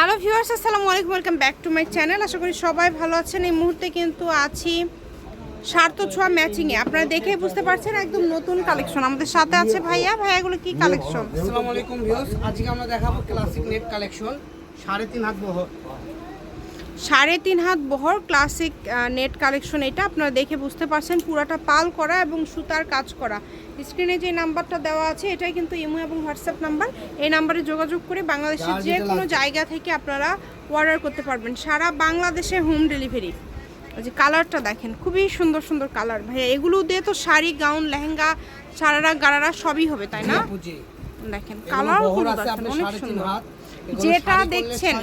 Hello viewers আসসালামু আলাইকুম welcome back to my channel আশা করি সবাই ভালো আছেন। এই মুহূর্তে কিন্তু আছি সার্থ ছোঁয়া ম্যাচিংয়ে আপনারা দেখে বুঝতে পারছেন একদম নতুন কালেকশন আমাদের সাথে আছে ভাইয়া। ভাইয়াগুলো কি কালেকশন আসসালামু আলাইকুম ভিউয়ার্স আজকে আমরা দেখাবো ক্লাসিক নেট কালেকশন সাড়ে তিন হাত বহর। সাড়ে তিন হাত বহর ক্লাসিক নেট কালেকশন এটা। আপনারা দেখে বুঝতে পারছেন পুরাটা পাল করা এবং সুতার কাজ করা। স্ক্রিনে যে নাম্বারটা দেওয়া আছে এটাই কিন্তু ইমো এবং হোয়াটসঅ্যাপ নাম্বার। এই নাম্বারে যোগাযোগ করে বাংলাদেশের যে কোনো জায়গা থেকে আপনারা অর্ডার করতে পারবেন। সারা বাংলাদেশে হোম ডেলিভারি ওই যে কালারটা দেখেন খুবই সুন্দর সুন্দর কালার ভাইয়া এগুলো দিয়ে তো শাড়ি গাউন লেহেঙ্গা সারারা গারারা সবই হবে তাই না? দেখেন কালার অনেক সুন্দর। যেটা দেখছেন।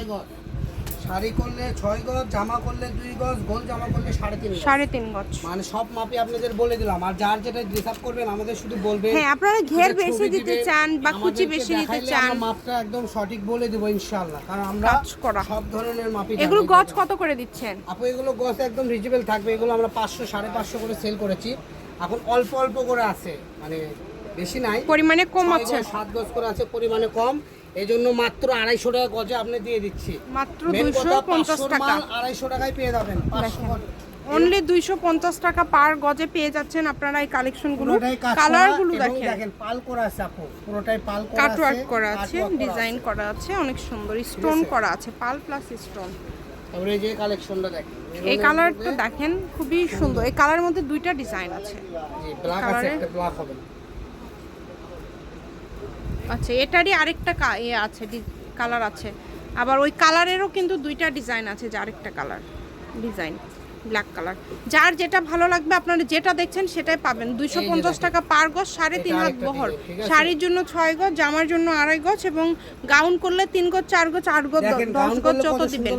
শাড়ি করলে ছয় গজ জামা করলে দুই গজ গোল জামা করলে সাড়ে তিন সাড়ে তিন গজ। মানে সব মাপে আপনাদের বলে দিলাম। আর যার যেটা আপ করবেন আমাদের শুধু বলবেন হ্যাঁ আপনারা ঘের বেশি দিতে চান বা কুচি বেশি দিতে চান। মাপটা একদম সঠিক বলে দেবো ইনশাআল্লাহ। কারণ আমরা সব ধরনের মাপই এগুলো। গজ কত করে দিচ্ছেন? আপু এগুলো গছ একদম রিজনেবল থাকবে। এগুলো আমরা পাঁচশো সাড়ে পাঁচশো করে সেল করেছি। এখন অল্প অল্প করে আছে। মানে বেশি নাই। পরিমাণে কম আছে। সাত গজ করে আছে পরিমাণে কম। এই জন্য মাত্র আড়াইশো টাকা গজে আপনি দিয়ে দিচ্ছি। মাত্র দুইশো পঞ্চাশ টাকা। আড়াইশো টাকায় পেয়ে যাবেন। অনলি দুইশো পঞ্চাশ টাকা পার গজে পেয়ে যাচ্ছেন আপনারা এই কালেকশনগুলো। কালারগুলো দেখেন। পাল করা আছে আপু পুরোটাই পাল করা কাট ওয়ার্ক করা আছে ডিজাইন করা আছে অনেক সুন্দর। স্টোন করা আছে পাল প্লাস স্টোন তারপরে এই যে কালেকশনটা দেখেন এই কালারটা দেখেন খুবই সুন্দর। এই কালারের মধ্যে দুইটা ডিজাইন আছে। জি ব্ল্যাক আছে একটা ব্ল্যাক হবে। আচ্ছা এটারই আরেকটা এ আছে কালার আছে। আবার ওই কালারেরও কিন্তু দুইটা ডিজাইন আছে যে আরেকটা কালার ডিজাইন ব্ল্যাক কালার যার যেটা ভালো লাগবে আপনারা যেটা দেখছেন সেটাই পাবেন। দুইশো পঞ্চাশ টাকা পার গজ সাড়ে তিন হাত বহর? শাড়ির জন্য ছয় গজ জামার জন্য আড়াই গজ এবং গাউন করলে তিন গজ চার গজ আট গজ দশ গজ যত দিবেন।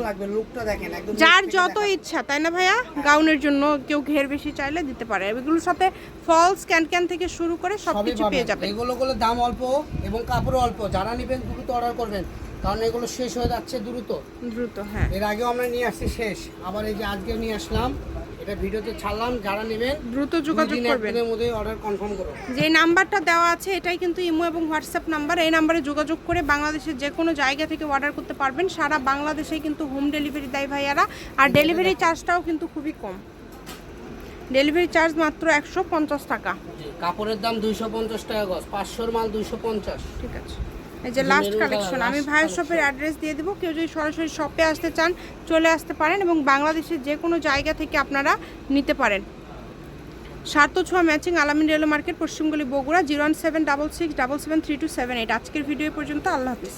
যার যত ইচ্ছা তাই না ভাইয়া? গাউনের জন্য কেউ ঘের বেশি চাইলে দিতে পারে। এগুলোর সাথে ফলস ক্যান ক্যান থেকে শুরু করে সব সবই কিছু পেয়ে যাবেন। এগুলো দাম অল্প এবং কাপড় অল্প। যারা নেবেন দ্রুত অর্ডার করবেন। কারণ এগুলো শেষ হয়ে যাচ্ছে দ্রুত। দ্রুত হ্যাঁ। এর আগেও আমরা নিয়ে আসছি শেষ। আবার এই যে আজকে নিয়ে আসলাম এটা ভিডিওতে ছাড়লাম যারা নেবেন দ্রুত যোগাযোগ করবেন। একদিনের মধ্যে অর্ডার কনফার্ম করো। যে নাম্বারটা দেওয়া আছে এটাই কিন্তু ইমো এবং হোয়াটসঅ্যাপ নাম্বার। এই নাম্বারে যোগাযোগ করে বাংলাদেশের যে কোনো জায়গা থেকে অর্ডার করতে পারবেন। সারা বাংলাদেশে কিন্তু হোম ডেলিভারি দেয় ভাইয়ারা। আর ডেলিভারি চার্জটাও কিন্তু খুবই কম। ডেলিভারি চার্জ মাত্র একশো পঞ্চাশ টাকা। কাপড়ের দাম দুইশো পঞ্চাশ টাকা গজ পাঁচশোর মাল দুইশো পঞ্চাশ। ঠিক আছে। এই যে লাস্ট কালেকশন আমি ভাইয়ের শপের অ্যাড্রেস দিয়ে দেবো। কেউ যদি সরাসরি শপে আসতে চান, চলে আসতে পারেন এবং বাংলাদেশের যে কোনো জায়গা থেকে আপনারা নিতে পারেন। সার্থ ছোঁয়া matching Alamin railway market, পশ্চিমগুলি Bogura zero one seven double six double seven three two seven eight আজকের ভিডিও পর্যন্ত, আল্লাহ হাফিজ।